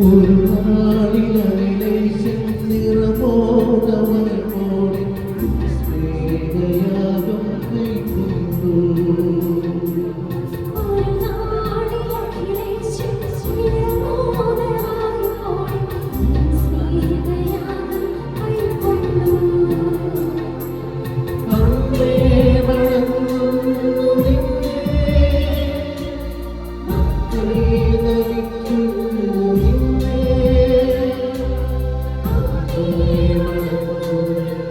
ഒരു നാളിലെ তুমি